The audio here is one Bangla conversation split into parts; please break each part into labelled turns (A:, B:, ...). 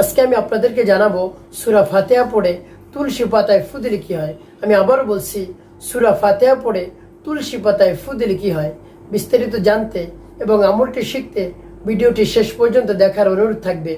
A: আজকে আমি আপনাদেরকে জানাব, সুরা ফাতেহা পড়ে তুলসী পাতায় ফু দিলে কি হয়? আমি আবারও বলছি, সুরা ফাতেহা পড়ে তুলসী পাতায় ফু দিলে কি হয়? বিস্তারিত জানতে এবং আমলটি শিখতে ভিডিওটি শেষ পর্যন্ত দেখার অনুরোধ থাকবে।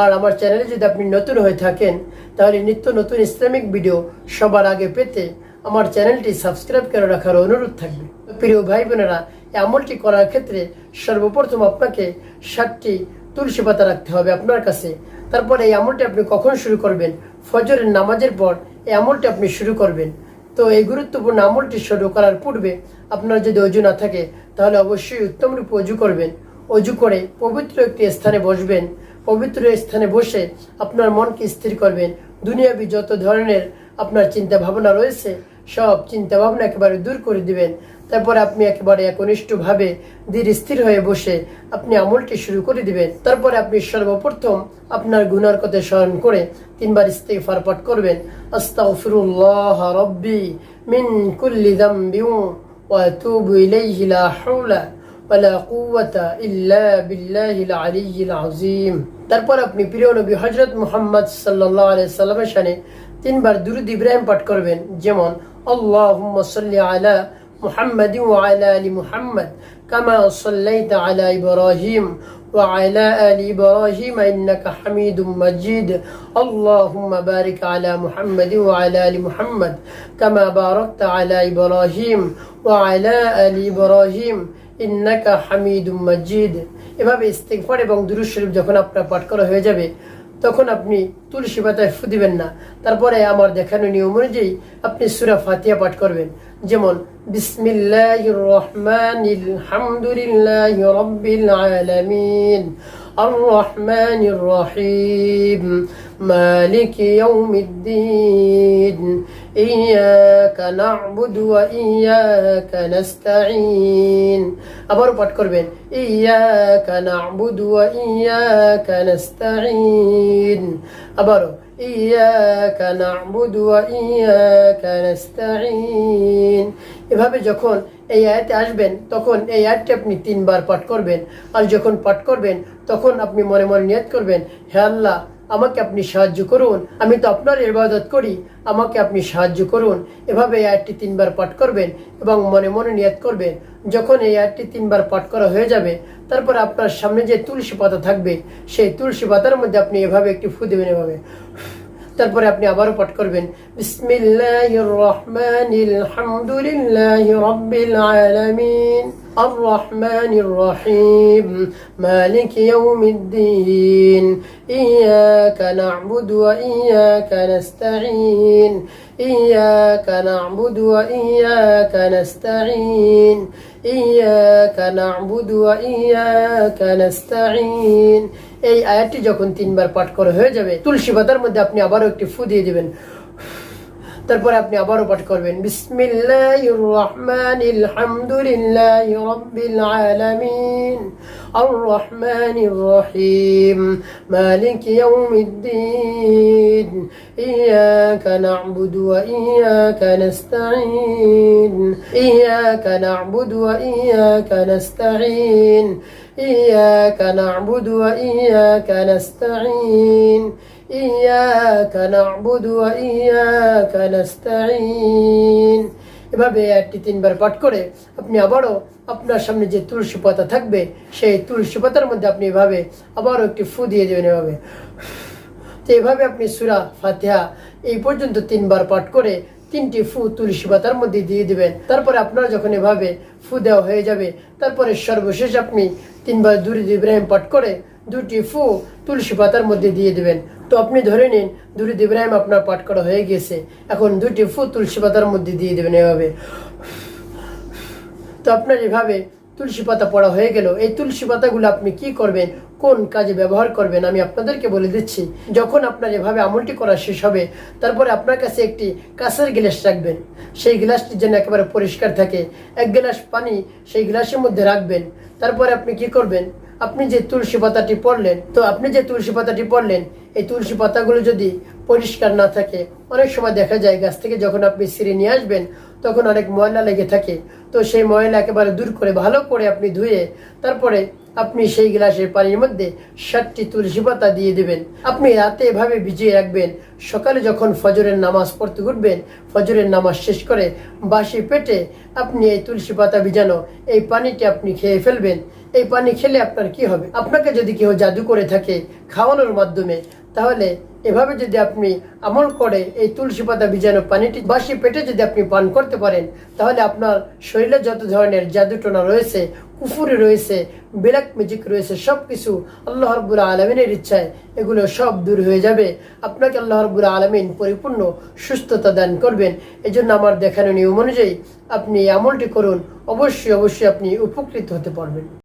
A: আর আমার চ্যানেলে যদি আপনি নতুন হয়ে থাকেন, তাহলে নিত্য নতুন ইসলামিক ভিডিও সবার আগে পেতে আমার চ্যানেলটি সাবস্ক্রাইব করে রাখার অনুরোধ থাকবে। প্রিয় ভাই বোনেরা, এই আমলটি করার ক্ষেত্রে সর্বপ্রথম আপনাকে ষাটটি তুলসী পাতা রাখতে হবে আপনার কাছে। তারপরে এই আমলটি আপনি কখন শুরু করবেন? ফজরের নামাজের পর এই আমলটি আপনি শুরু করবেন। তো এই গুরুত্বপূর্ণ আমলটি শুরু করার পূর্বে আপনার যদি অজু না থাকে, তাহলে অবশ্যই উত্তম রূপে অজু করবেন। অজু করে পবিত্র একটি স্থানে বসবেন। পবিত্র স্থানে বসে আপনার মনকে স্থির করবেন। দুনিয়াবি যত ধরনের আপনার চিন্তা ভাবনা রয়েছে, সব চিন্তা ভাবনা একেবারে দূর করে দিবেন। তারপরে আপনি একেবারে একনিষ্ঠভাবে ধীর স্থির হয়ে বসে আপনি আমলটি শুরু করে দিবেন। তারপরে আপনি সর্বপ্রথম আপনার গুনার কথা স্মরণ করে তিনবার ইস্তেগফার পাঠ করবেন। মিন কুল্লি তারপর আপনি প্রিয় নবী হযরত মুহাম্মদ সাল্লাল্লাহু সাল্লামের তিনবার দুরূদ ইব্রাহিম পাঠ করবেন। যেমন সাল্লি আলা محمد وعلى ال محمد كما صليت على ابراهيم وعلى ال ابراهيم انك حميد مجيد اللهم بارك على محمد وعلى ال محمد كما باركت على ابراهيم وعلى ال ابراهيم ইন্নাকা হামিদুম মজিদ এভাবে ইস্তেগফার এবং দুরূদ শরীফ যখন আপনার পাঠ করা হয়ে যাবে তখন আপনি তুলসী পাতায় ফু দিবেন না। তারপরে আমার দেখানো নিয়ম অনুযায়ী আপনি সুরা ফাতিয়া পাঠ করবেন। যেমন বিসমিল্লাহ রহমান الرحمن الرحيم مالك يوم الدين إياك نعبد وإياك نستعين আবারও পাঠ করবেন إياك نعبد وإياك نستعين আবারও ইয়া নাবুদু ওয়া ইয়াকা নাস্তাঈন। এভাবে যখন এই আয়াতে আসবেন, তখন এই আয়াতটি আপনি তিনবার পাঠ করবেন। আর যখন পাঠ করবেন, তখন আপনি মনে মনে নিয়াত করবেন, হে আল্লাহ আমাকে আপনি সাহায্য করুন। আমি তো আপনার ইবাদত করি। আমাকে আপনি সাহায্য করুন। এভাবে এই আয়াতটি তিনবার পাঠ করবেন এবং মনে মনে নিয়াত করবেন। যখন এই আয়াতটি তিনবার পাঠ করা হয়ে যাবে, তারপর আপনার সামনে যে তুলসী পাতা থাকবে, সেই তুলসী পাতার মধ্যে আপনি এভাবে একটি ফু দেবেন এভাবে। তারপরে আপনি আবারও পাঠ করবেন বিসমিল্লাহির রহমানিল হামদুলিল্লাহি রাব্বিল আলামিন الرحمن الرحيم مالك يوم الدين إياك نعبد وإياك نستعين إياك نعبد وإياك نستعين إياك نعبد وإياك نستعين এই আয়াতটি যখন তিনবার পাঠ করা হয়ে যাবে তুলসী পাতার মধ্যে আপনি আবারও একটি ফু দিয়ে দিবেন তারপরে আপনি আবারও পাঠ করবেন বিসমিল্লাহির রহমানিল হামদুলিল্লাহি রাব্বিল আলামিন আর রহমানির রহিম মালিক ইয়াউমিদ্দিন ইয়াকা না'বুদু ওয়া ইয়াকা নাস্তাঈন ইয়াকা না'বুদু ওয়া ইয়াকা নাস্তাঈন إياك نعبد وإياك نستعين إياك نعبد وإياك نستعين এভাবে একটি তিনবার পাঠ করে আপনি আবারও আপনার সামনে যে তুলসী পাতা থাকবে সেই তুলসী পাতার মধ্যে আপনি এভাবে আবারও একটি ফু দিয়ে দেবেন এভাবে তো এভাবে আপনি সুরা ফাতিহা এই পর্যন্ত তিনবার পাঠ করে তিনটি ফু তুলসী পাতার মধ্যে দিয়ে দিবেন তারপরে আপনার যখন এভাবে ফু দেওয়া হয়ে যাবে তারপরে সর্বশেষ আপনি তিনবার দুরুদ ইব্রাহিম পাঠ করে দুটি ফু তুলসী পাতার মধ্যে দিয়ে দিবেন তো আপনি ধরে নিন, দুরুদ ইব্রাহিম আপনার পাঠ করা হয়ে গেছে এখন দুটি ফু তুলসী পাতার মধ্যে দিয়ে দেবেন এভাবে। তো আপনার এভাবে তুলসী পাতা পড়া হয়ে গেল। এই তুলসী পাতাগুলো আপনি কি করবেন? কোন কাজে ব্যবহার করবেন? আমি আপনাদেরকে বলে দিচ্ছি, যখন আপনার এভাবে আমলটি করা শেষ হবে, তারপরে আপনার কাছে একটি কাঁচের গ্লাস রাখবেন। সেই গ্লাসটি যেন একেবারে পরিষ্কার থাকে। এক গ্লাস পানি সেই গ্লাসের মধ্যে রাখবেন। তারপরে আপনি কি করবেন? আপনি যে তুলসী পাতাটি পড়লেন, তো আপনি যে তুলসী পাতাটি পড়লেন, এই তুলসী পাতাগুলো যদি পরিষ্কার না থাকে, অনেক সময় দেখা যায় গাছ থেকে যখন আপনি সিঁড়ি নিয়ে আসবেন, তখন অনেক ময়লা লেগে থাকে। তো সেই ময়লা একেবারে দূর করে ভালো করে আপনি ধুয়ে, তারপরে আপনি সেই গ্লাসের পানির মধ্যে ষাটটি তুলসী পাতা দিয়ে দেবেন। আপনি রাতে এভাবে ভিজিয়ে রাখবেন। সকালে যখন ফজরের নামাজ পড়তে উঠবেন, ফজরের নামাজ শেষ করে বাসি পেটে আপনি এই তুলসী পাতা ভিজানো এই পানিটি আপনি খেয়ে ফেলবেন। এই পানি খেলে আপনার কি হবে? আপনাকে যদি কেউ জাদু করে থাকে খাওয়ানোর মাধ্যমে, তাহলে এভাবে যদি আপনি আমল করে এই তুলসী পাতা ভিজানো পানিটি বাসি পেটে যদি আপনি পান করতে পারেন, তাহলে আপনার শরীরে যত ধরনের জাদুটোনা রয়েছে কুফুরি রয়েছে, ব্ল্যাক ম্যাজিক রয়েছে সব কিছু আল্লাহ রব্বুল আলমিনের ইচ্ছায় এগুলো সব দূর হয়ে যাবে। আপনাকে আল্লাহ রব্বুল আলমিন পরিপূর্ণ সুস্থতা দান করবেন। এই জন্য আমার দেখানো নিয়ম অনুযায়ী আপনি আমলটি করুন। অবশ্যই অবশ্যই আপনি উপকৃত হতে পারবেন।